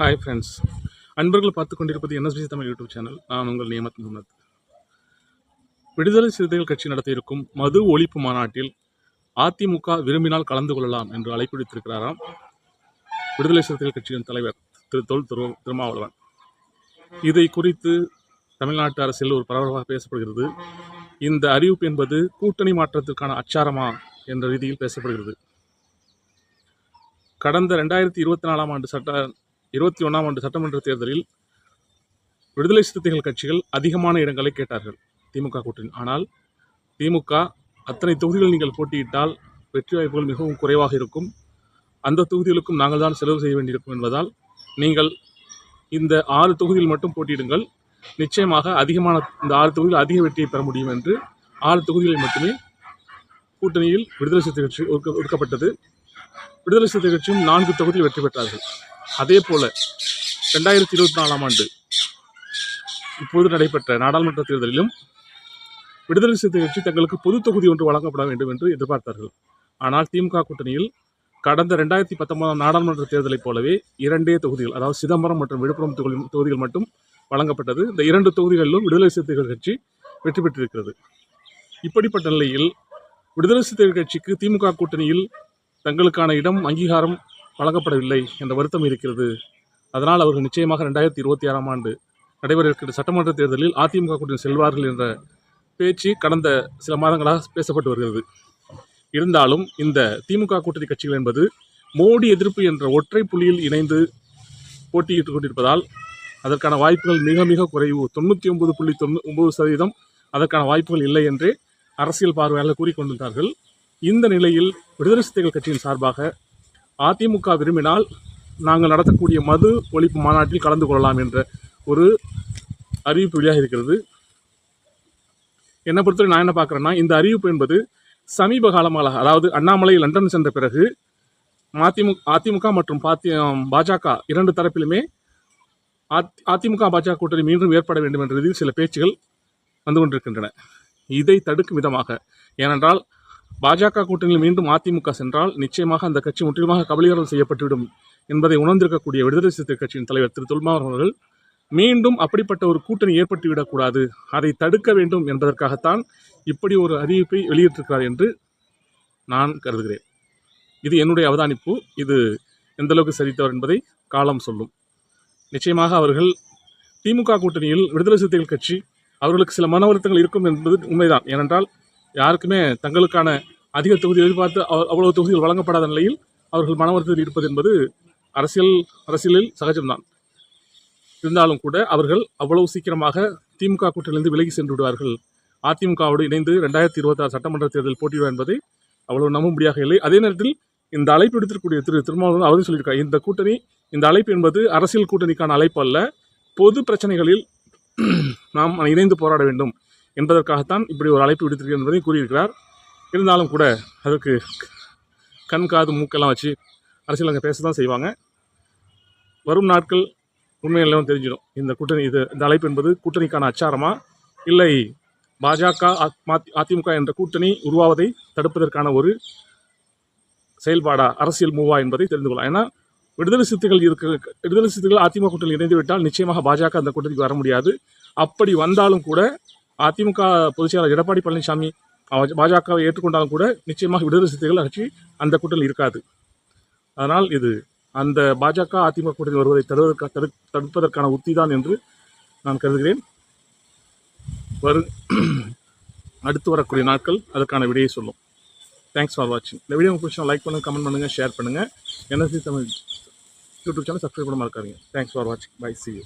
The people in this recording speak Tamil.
ஹாய் ஃப்ரெண்ட்ஸ் அன்பர்கள் பார்த்து கொண்டிருப்பது என்எஸ்பிசி தமிழ் யூடியூப் சேனல். நான் உங்கள் நியமத் முகமது. விடுதலை சிறுத்தைகள் கட்சி நடத்தியிருக்கும் மது ஒழிப்பு மாநாட்டில் அதிமுக விரும்பினால் கலந்து கொள்ளலாம் என்று அழைப்பு விடுத்திருக்கிறாராம் விடுதலை சிறுத்தைகள் கட்சியின் தலைவர் திரு தொல் திரு திருமாவளவன். இதை குறித்து தமிழ்நாட்டு அரசில் ஒரு பரபரப்பாக பேசப்படுகிறது. இந்த அறிவிப்பு என்பது கூட்டணி மாற்றத்திற்கான அச்சாரமா என்ற ரீதியில் பேசப்படுகிறது. கடந்த ரெண்டாயிரத்தி இருபத்தி நாலாம் ஆண்டு சட்ட இருபத்தி ஒன்றாம் ஆண்டு சட்டமன்ற தேர்தலில் விடுதலை சிறுத்தைகள் கட்சிகள் அதிகமான இடங்களை கேட்டார்கள் திமுக கூட்டணி. ஆனால் திமுக அத்தனை தொகுதிகள் நீங்கள் போட்டியிட்டால் வெற்றி வாய்ப்புகள் மிகவும் குறைவாக இருக்கும். அந்த தொகுதிகளுக்கும் நாங்கள் தான் செலவு செய்ய வேண்டியிருக்கும் என்பதால் நீங்கள் இந்த ஆறு தொகுதியில் மட்டும் போட்டியிடுங்கள். நிச்சயமாக அதிகமான இந்த ஆறு தொகுதியில் அதிக வெற்றியை பெற முடியும் என்று ஆறு தொகுதிகளில் மட்டுமே கூட்டணியில் விடுதலை சிறுத்தை கட்சி ஒதுக்கப்பட்டது. விடுதலை சிறுத்தை கட்சியும் நான்கு தொகுதியில் வெற்றி பெற்றார்கள். அதே போல ரெண்டாயிரத்தி இருபத்தி நாலாம் ஆண்டு இப்போது நடைபெற்ற நாடாளுமன்ற தேர்தலிலும் விடுதலை சிறுத்தை கட்சி தங்களுக்கு பொது தொகுதி ஒன்று வழங்கப்பட வேண்டும் என்று எதிர்பார்த்தார்கள். ஆனால் திமுக கூட்டணியில் கடந்த ரெண்டாயிரத்தி பத்தொன்பதாம் நாடாளுமன்ற தேர்தலைப் போலவே இரண்டே தொகுதிகள் அதாவது சிதம்பரம் மற்றும் விழுப்புரம் தொகுதி தொகுதிகள் மட்டும் வழங்கப்பட்டது. இந்த இரண்டு தொகுதிகளிலும் விடுதலை சிறுத்தைகள் கட்சி வெற்றி பெற்றிருக்கிறது. இப்படிப்பட்ட நிலையில் விடுதலை சிறுத்தைகள் கட்சிக்கு திமுக கூட்டணியில் தங்களுக்கான இடம் அங்கீகாரம் வழங்கப்படவில்லை என்ற வருத்தம் இருக்கிறது. அதனால் அவர்கள் நிச்சயமாக ரெண்டாயிரத்தி இருபத்தி ஆறாம் ஆண்டு நடைபெற இருக்கிற சட்டமன்ற தேர்தலில் அதிமுக கூட்டணி செல்வார்கள் என்ற பேச்சு கடந்த சில மாதங்களாக பேசப்பட்டு வருகிறது. இருந்தாலும் இந்த திமுக கூட்டணி கட்சிகள் என்பது மோடி எதிர்ப்பு என்ற ஒற்றை புள்ளியில் இணைந்து போட்டியிட்டுக் கொண்டிருப்பதால் அதற்கான வாய்ப்புகள் மிக மிக குறைவு. தொண்ணூற்றி ஒன்பது புள்ளி தொண்ணூ ஒன்பது சதவீதம் அதற்கான வாய்ப்புகள் இல்லை என்றே அரசியல் பார்வையாளர் கூறிக்கொண்டிருந்தார்கள். இந்த நிலையில் விடுதலை சிறுத்தைகள் கட்சியின் சார்பாக அதிமுக விரும்பினால் நாங்கள் நடத்தக்கூடிய மது ஒழிப்பு மாநாட்டில் கலந்து கொள்ளலாம் என்ற ஒரு அறிவிப்பு வெளியாக இருக்கிறது. என்னை பொறுத்தவரை நான் என்ன பார்க்குறேன்னா இந்த அறிவிப்பு என்பது சமீப காலமாக அதாவது அண்ணாமலை லண்டன் சென்ற பிறகு அதிமுக அதிமுக மற்றும் பாத்தி பாஜக இரண்டு தரப்பிலுமே அத்- அதிமுக பாஜக கூட்டணி மீண்டும் ஏற்பட வேண்டும் என்ற ரீதியில் சில பேச்சுகள் வந்து கொண்டிருக்கின்றன. இதை தடுக்கும் விதமாக. ஏனென்றால் பாஜக கூட்டணியில் மீண்டும் அதிமுக சென்றால் நிச்சயமாக அந்த கட்சி முற்றிலுமாக கபலீகரம் செய்யப்பட்டுவிடும் என்பதை உணர்ந்திருக்கக்கூடிய விடுதலை சிறுத்தை கட்சியின் தலைவர் திரு. அவர்கள் மீண்டும் அப்படிப்பட்ட ஒரு கூட்டணி ஏற்பட்டுவிடக்கூடாது அதை தடுக்க வேண்டும் என்பதற்காகத்தான் இப்படி ஒரு அறிவிப்பை வெளியிட்டிருக்கிறார் என்று நான் கருதுகிறேன். இது என்னுடைய அவதானிப்பு. இது எந்த அளவுக்கு சரித்தவர் என்பதை காலம் சொல்லும். நிச்சயமாக அவர்கள் திமுக கூட்டணியில் விடுதலை சிறுத்தைகள் கட்சி அவர்களுக்கு சில மன வருத்தங்கள் இருக்கும் என்பது உண்மைதான். ஏனென்றால் யாருக்குமே தங்களுக்கான அதிக தொகுதி எதிர்பார்த்து அவ்வளவு தொகுதிகள் வழங்கப்படாத நிலையில் அவர்கள் மன வருத்தத்தில் இருப்பது என்பது அரசியல் அரசியலில் சகஜம்தான். இருந்தாலும் கூட அவர்கள் அவ்வளவு சீக்கிரமாக திமுக கூட்டணியிலிருந்து விலகி சென்று விடுவார்கள். அதிமுகவோடு இணைந்து ரெண்டாயிரத்தி இருபத்தாறு சட்டமன்ற தேர்தல் போட்டியிடுவார் என்பதை அவ்வளவு நம்பும்படியாக இல்லை. அதே நேரத்தில் இந்த அழைப்பு எடுத்திருக்கக்கூடிய திரு திருமாவளவன் அவரும் சொல்லியிருக்கார் இந்த கூட்டணி இந்த அழைப்பு என்பது அரசியல் கூட்டணிக்கான அழைப்பு அல்ல. பொது பிரச்சனைகளில் நாம் இணைந்து போராட வேண்டும். என்பதற்காகத்தான் இப்படி ஒரு அழைப்பு விடுத்திருக்கிறது என்பதை கூறியிருக்கிறார். இருந்தாலும் கூட அதற்கு கண் காது மூக்கெல்லாம் வச்சு அரசியல் அங்கே பேச தான் செய்வாங்க. வரும் நாட்கள் உண்மையெல்லாம் தெரிஞ்சிடும். இந்த கூட்டணி இது இந்த அழைப்பு என்பது கூட்டணிக்கான அச்சாரமா? இல்லை பாஜக அதிமுக என்ற கூட்டணி உருவாவதை தடுப்பதற்கான ஒரு செயல்பாடா அரசியல் மூவா என்பதை தெரிந்து கொள்ளலாம். ஏன்னா விடுதலை சிறுத்தைகள் இருக்க விடுதலை சிறுத்தைகள் அதிமுக கூட்டணியில் இணைந்து விட்டால் நிச்சயமாக பாஜக அந்த கூட்டணிக்கு வர முடியாது. அப்படி வந்தாலும் கூட அதிமுக பொதுச் செயலாளர் எடப்பாடி பழனிசாமி பாஜகவை ஏற்றுக்கொண்டாலும் கூட நிச்சயமாக விடுதலை சிறுத்தைகள் கட்சி அந்த கூட்டத்தில் இருக்காது. அதனால் இது அந்த பாஜக அதிமுக கூட்டத்தில் வருவதை தடுவதற்கா தடு தடுப்பதற்கான உத்தி தான் என்று நான் கருதுகிறேன். வரு அடுத்து வரக்கூடிய நாட்கள் அதற்கான விடையை சொல்லும். தேங்க்ஸ் ஃபார் வாட்சிங் இந்த வீடியோ உங்களுக்கு லைக் பண்ணுங்கள் கமெண்ட் பண்ணுங்கள் ஷேர் பண்ணுங்கள் NSC Tamil YouTube channel subscribe பண்ண மறக்காதீங்க தேங்க்ஸ் ஃபார் வாட்சிங் பை சி யூ